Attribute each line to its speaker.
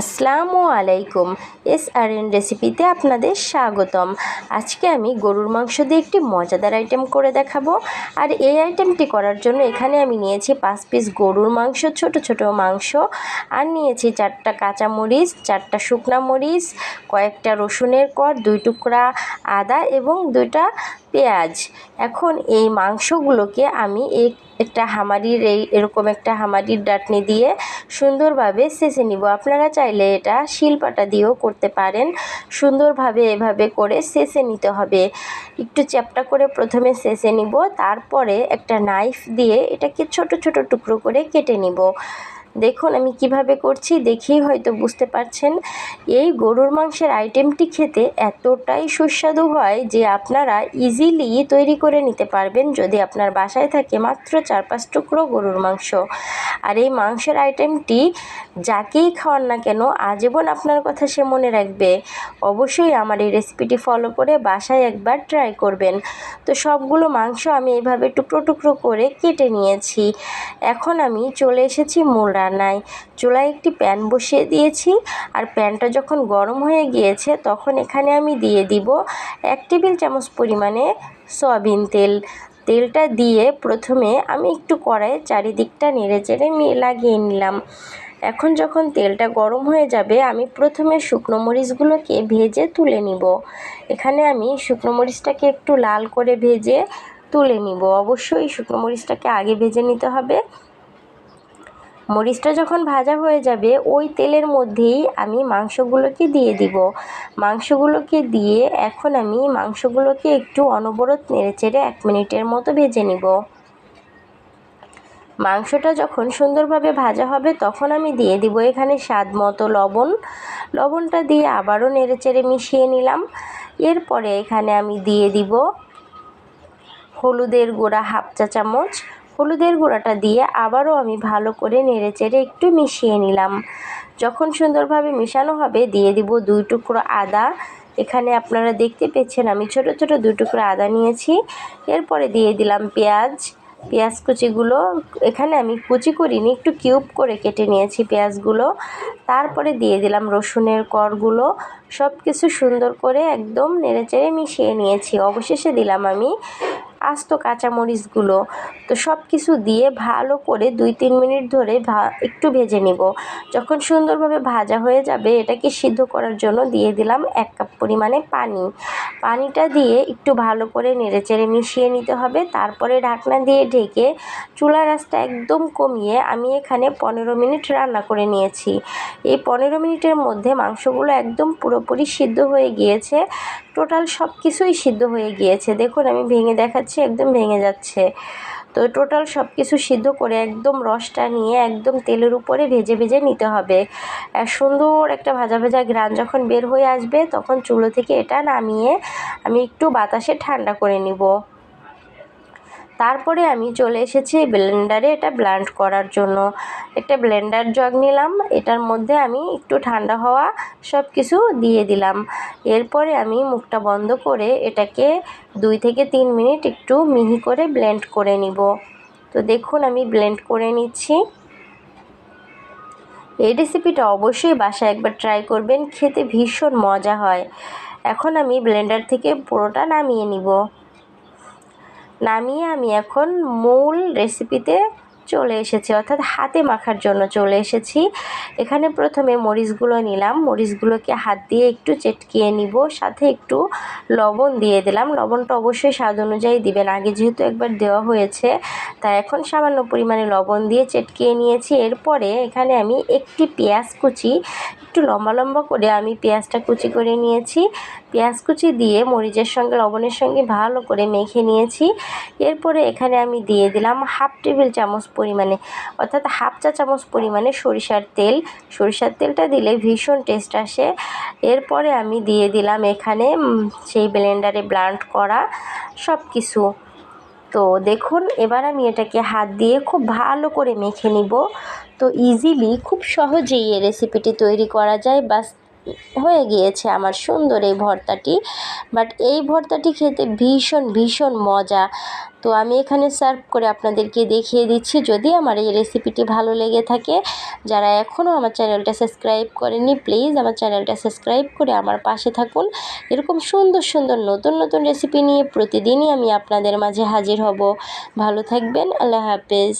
Speaker 1: আসসালামু আলাইকুম। এস আর এন রেসিপিতে আপনাদের স্বাগতম। আজকে আমি গরুর মাংস দিয়ে একটি মজাদার আইটেম করে দেখাবো। আর এই আইটেমটি করার জন্য এখানে আমি নিয়েছি পাঁচ পিস গরুর মাংস, ছোট ছোট মাংস। আর নিয়েছি চারটা কাঁচা মরিচ চারটা শুকনা মরিচ, কয়েকটা রসুনের কর, দুই টুকরা আদা এবং দুইটা পেঁয়াজ। এখন এই মাংসগুলোকে আমি এই একটা হামারির এই এরকম একটা হামারির ডাটনি দিয়ে সুন্দরভাবে সেঁচে নিব। আপনারা চাইলে এটা শিলপাটা দিয়েও করতে পারেন। সুন্দরভাবে এভাবে করে সেঁচে নিতে হবে। একটু চ্যাপটা করে প্রথমে সেঁচে নিব, তারপরে একটা নাইফ দিয়ে এটাকে ছোট ছোট টুকরো করে কেটে নিব। দেখুন, আমি কীভাবে করছি দেখেই হয়তো বুঝতে পারছেন। এই গরুর মাংসের আইটেমটি খেতে এতটাই সুস্বাদু হয় যে আপনারা ইজিলি তৈরি করে নিতে পারবেন যদি আপনার বাসায় থাকে মাত্র চার পাঁচ টুকরো গরুর মাংস। আর এই মাংসের আইটেমটি যাকেই খাওয়ান না কেন, আজীবন আপনার কথা সে মনে রাখবে। অবশ্যই আমার এই রেসিপিটি ফলো করে বাসায় একবার ট্রাই করবেন। তো সবগুলো মাংস আমি এইভাবে টুকরো টুকরো করে কেটে নিয়েছি। এখন আমি চলে এসেছি মূল রান্নায় চুলায় একটি প্যান বসিয়ে দিয়েছি আর প্যানটা যখন গরম হয়ে গিয়েছে তখন এখানে আমি দিয়ে দিব এক টেবিল চামচ পরিমাণে সয়াবিন তেল। তেলটা দিয়ে প্রথমে আমি একটু কড়াইয়ে চারিদিকটা নেড়ে চেড়ে লাগিয়ে নিলাম। এখন যখন তেলটা গরম হয়ে যাবে আমি প্রথমে শুকনো মরিচগুলোকে ভেজে তুলে নিব। এখানে আমি শুকনো মরিচটাকে একটু লাল করে ভেজে তুলে নিব। অবশ্যই শুকনো মরিচটাকে আগে ভেজে নিতে হবে। মরিচটা যখন ভাজা হয়ে যাবে, ওই তেলের মধ্যেই আমি মাংসগুলোকে দিয়ে দিব। মাংসগুলোকে দিয়ে এখন আমি মাংসগুলোকে একটু অনবরত নেড়েচেড়ে এক মিনিটের মতো ভেজে নিব। মাংসটা যখন সুন্দরভাবে ভাজা হবে, তখন আমি দিয়ে দিব এখানে স্বাদ মতো লবণ। লবণটা দিয়ে আবারও নেড়েচেড়ে মিশিয়ে নিলাম। এরপরে এখানে আমি দিয়ে দিব হলুদের গুঁড়া হাফ চা চামচ হলুদের গুঁড়াটা দিয়ে আবারও আমি ভালো করে নেড়ে চেড়ে একটু মিশিয়ে নিলাম। যখন সুন্দরভাবে মেশানো হবে, দিয়ে দিব দুই টুকরো আদা। এখানে আপনারা দেখতে পেয়েছেন আমি ছোট ছোট দুই টুকরো আদা নিয়েছি। এরপরে দিয়ে দিলাম পেঁয়াজ। পেঁয়াজ কুচিগুলো, এখানে আমি কুচি করিনি, একটু কিউব করে কেটে নিয়েছি পেঁয়াজগুলো। তারপরে দিয়ে দিলাম রসুনের করগুলো। সব কিছু সুন্দর করে একদম নেড়েচেড়ে মিশিয়ে নিয়েছি। অবশেষে দিলাম আমি আস্ত কাঁচামরিচগুলো, তো সব কিছু দিয়ে ভালো করে দুই তিন মিনিট ধরে একটু ভেজে নিব। যখন সুন্দরভাবে ভাজা হয়ে যাবে, এটাকে সিদ্ধ করার জন্য দিয়ে দিলাম এক কাপ পরিমাণে পানি। পানিটা দিয়ে একটু ভালো করে নেড়েচেড়ে মিশিয়ে নিতে হবে। তারপরে ঢাকনা দিয়ে ঢেকে চুলার রাসটা একদম কমিয়ে আমি এখানে পনেরো মিনিট রান্না করে নিয়েছি। এই পনেরো মিনিটের মধ্যে মাংসগুলো একদম পুরোপুরি সিদ্ধ হয়ে গিয়েছে। টোটাল সব কিছুই সিদ্ধ হয়ে গিয়েছে। দেখুন, আমি ভেঙে দেখাচ্ছি। একদম ভেঙে যাচ্ছে। তো টোটাল সব কিছু সিদ্ধ করে একদম রসটা নিয়ে একদম তেলের উপরে ভেজে ভেজে নিতে হবে। সুন্দর একটা ভাজা ভেজা গ্রান যখন বের হয়ে আসবে, তখন চুলো থেকে এটা নামিয়ে আমি একটু বাতাসে ঠান্ডা করে নিব। তারপরে আমি চলে এসেছি ব্লেন্ডারে এটা ব্লান্ড করার জন্য। একটা ব্লেন্ডার জগ নিলাম, এটার মধ্যে আমি একটু ঠান্ডা হওয়া সব কিছু দিয়ে দিলাম। এরপরে আমি মুখটা বন্ধ করে এটাকে দুই থেকে তিন মিনিট একটু মিহি করে ব্লেন্ড করে নিব। তো দেখুন, আমি ব্লেন্ড করে নিচ্ছি। এই রেসিপিটা অবশ্যই বাসায় একবার ট্রাই করবেন, খেতে ভীষণ মজা হয়। এখন আমি ব্লেন্ডার থেকে পুরোটা নামিয়ে নিব। নামিয়ে আমি এখন মূল রেসিপিতে চলে এসেছি, অর্থাৎ হাতে মাখার জন্য চলে এসেছি। এখানে প্রথমে মরিচগুলো নিলাম, মরিচগুলোকে হাত দিয়ে একটু চেটকিয়ে নিব, সাথে একটু লবণ দিয়ে দিলাম। লবণটা অবশ্যই স্বাদ অনুযায়ী দিবেন, আগে যেহেতু একবার দেওয়া হয়েছে, তাই এখন সামান্য পরিমাণে লবণ দিয়ে চেটকিয়ে নিয়েছি। এরপরে এখানে আমি একটি পেঁয়াজ কুচি, একটু লম্বা লম্বা করে আমি পেঁয়াজটা কুচি করে নিয়েছি। পেঁয়াজ কুচি দিয়ে মরিচের সঙ্গে, লবণের সঙ্গে ভালো করে মেখে নিয়েছি। এরপরে এখানে আমি দিয়ে দিলাম হাফ টেবিল চামচ পরিমাণে, অর্থাৎ হাফ চা চামচ পরিমাণে সরিষার তেল। সরিষার তেলটা দিলে ভীষণ টেস্ট আসে। এরপরে আমি দিয়ে দিলাম এখানে সেই ব্লেন্ডারে ব্লান্ড করা সব কিছু তো দেখুন, এবার আমি এটাকে হাত দিয়ে খুব ভালো করে মেখে নিব। তো ইজিলি খুব সহজেই এই রেসিপিটি তৈরি করা যায়। বাস হয়ে গিয়েছে আমার সুন্দর এই ভর্তাটি। বাট এই ভর্তাটি খেতে ভীষণ ভীষণ মজা। তো আমি এখানে সার্ভ করে আপনাদেরকে দেখিয়ে দিচ্ছি। যদি আমার এই রেসিপিটি ভালো লেগে থাকে, যারা এখনও আমার চ্যানেলটা সাবস্ক্রাইব করেনি প্লিজ আমার চ্যানেলটা সাবস্ক্রাইব করে আমার পাশে থাকুন। এরকম সুন্দর সুন্দর নতুন নতুন রেসিপি নিয়ে প্রতিদিনই আমি আপনাদের মাঝে হাজির হব। ভালো থাকবেন, আল্লাহ হাফেজ।